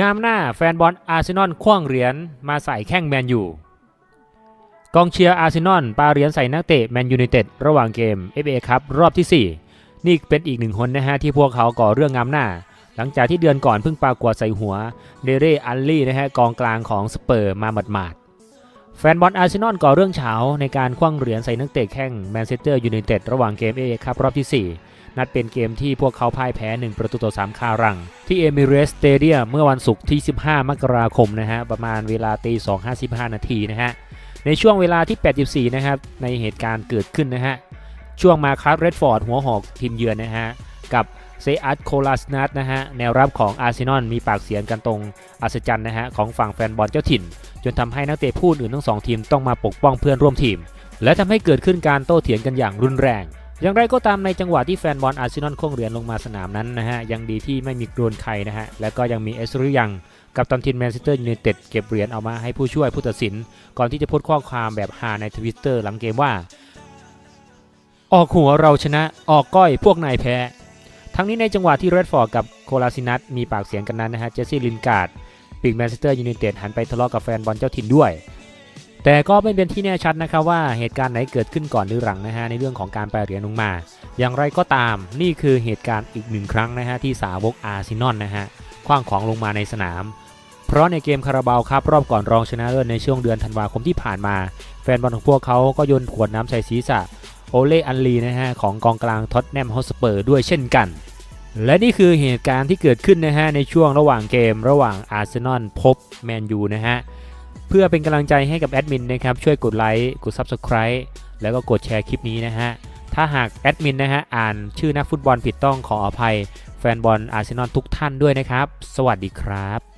งามหน้าแฟนบอลอาร์เซนอลคว้างเหรียญมาใส่แข้งแมนยูกองเชียร์อาร์เซนอลปาเหรียญใส่นักเตะแมนยูไนเต็ดระหว่างเกม FA ครับรอบที่ 4 นี่เป็นอีกหนึ่งคนนะฮะที่พวกเขาก่อเรื่องงามหน้า หลังจากที่เดือนก่อนเพิ่งปากวดใส่หัวเดเรอัลลี่นะฮะกองกลางของสเปอร์มาหมาดๆ แฟนบอลอาร์เซนอลก่อเรื่องเฉาในการคว้างเหรียญใส่นักเตะแข้งแมนเชสเตอร์ยูไนเต็ดระหว่างเกม FA ครับรอบที่ 4 นัดเป็นเกมที่พวกเขาพ่ายแพ้ 1 ประตูต่อ 3 คารัง ที่เอมิเรสสเตเดียมเมื่อวันศุกร์ที่ 15 มกราคมนะฮะ ประมาณเวลาตี2.55 นาทีนะฮะ ในช่วงเวลาที่ 84 นะครับ ในเหตุการณ์เกิดขึ้นนะฮะ ช่วงมาคัสเรดฟอร์ดหัวหอกทีมเยือนนะฮะ กับเซอัตโคลาสนัทนะฮะ แนวรับของอาร์เซนอลมีปากเสียงกันตรงอัศจรรย์นะฮะของฝั่งแฟนบอลเจ้าถิ่น จนทำให้นักเตะผู้อื่นทั้งสองทีมต้องมาปกป้องเพื่อนร่วมทีม และทำให้เกิดขึ้นการโต้เถียงกันอย่างรุนแรง อย่างไรก็ตามในจังหวะที่แฟนบอลอาร์เซนอลคงเหรียญลงมาสนามนั้นนะฮะยังดีที่ไม่มีโดนใครนะฮะและก็ยังมีเอสริยังกับตันทีมแมนเชสเตอร์ยูไนเต็ดเก็บเหรียญเอามาให้ผู้ช่วยผู้ตัดสิน ก่อนที่จะโพสต์ข้อความแบบฮาในทวิตเตอร์หลังเกมว่า ออกหัวเราชนะออกก้อยพวกนายแพ้ทั้งนี้ในจังหวะที่เรดฟอร์ดกับโคลาซินัทมีปากเสียงกันนั้นนะฮะเจสซี่ลินการ์ด ปีกแมนเชสเตอร์ยูไนเต็ดหันไปทะเลาะกับแฟนบอลเจ้าถิ่นด้วย แต่ก็ไม่เป็นที่แน่ชัดนะครับว่าเหตุการณ์ไหนเกิดขึ้นก่อนหรือหลังนะฮะในเรื่องของการแปลเหรียญลงมา อย่างไรก็ตามนี่คือเหตุการณ์อีกหนึ่งครั้งนะฮะที่สาวกอาร์เซนอลนะฮะคว้างของลงมาในสนาม เพราะในเกมคาราบาวครับรอบก่อนรองชนะเลิศในช่วงเดือนธันวาคมที่ผ่านมา แฟนบอลของพวกเขาก็โยนขวดน้ำใส่ศีรษะโอเล่อันลีนะฮะของกองกลางท็อตแนมฮอสเปอร์ด้วยเช่นกัน และนี่คือเหตุการณ์ที่เกิดขึ้นนะฮะในช่วงระหว่างเกมระหว่างอาร์เซนอลพบแมนยูนะฮะเพื่อเป็นกำลังใจให้กับแอดมินนะครับช่วยกดไลค์กด Subscribe แล้วก็กดแชร์คลิปนี้นะฮะถ้าหากแอดมินนะฮะอ่านชื่อนักฟุตบอลผิดต้องขออภัย แฟนบอลอาร์เซนอลทุกท่านด้วยนะครับ สวัสดีครับ